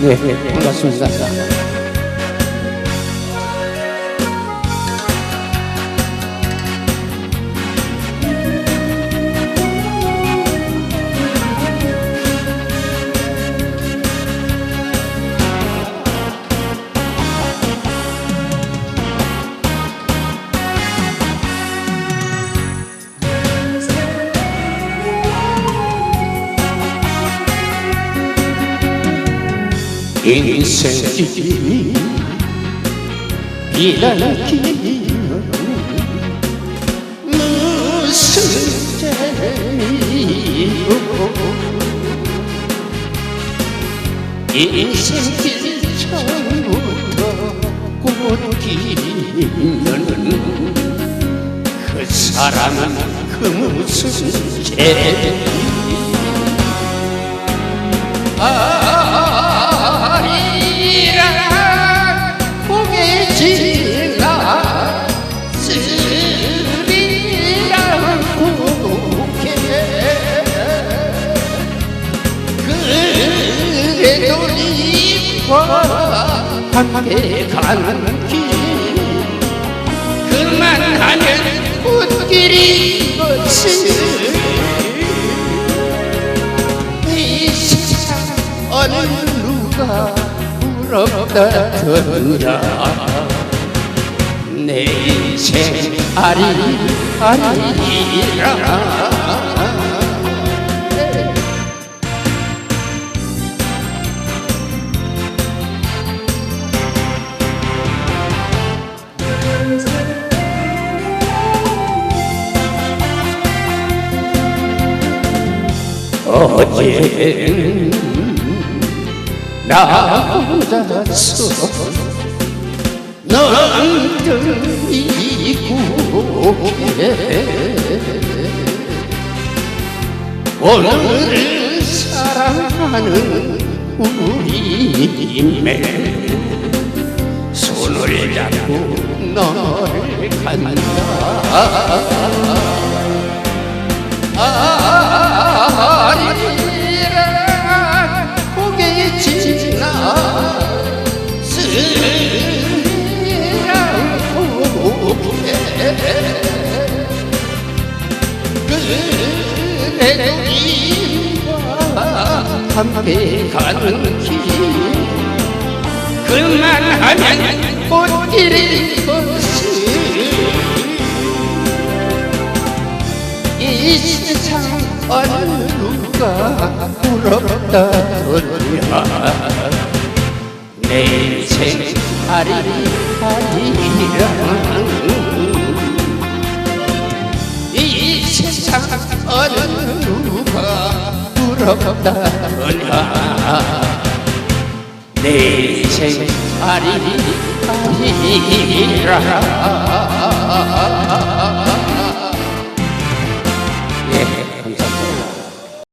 对对对要素鸡蛋是 인생길이 비단길이 무슨 재미요 인생길 처음부터 꽃길이면 그 사람은 그 무슨 재미 함께 가는 길. 그만하면 꽃길이 것을 이 세상 어느 누가 부럽다더라 내 인생 아리 아리라 어제는 나 혼자서 넌들이 고개 오늘을 사랑하는 우리님의 손을 잡고 너를 간다. 아리랑 함께 가는 길 그만하면 꽃길이 것을 이 세상 어느 누가 부럽다 소리야 내 인생 아리아리랑 이 세상 어느 부럽다 소리야 내 인생 아리 아리랑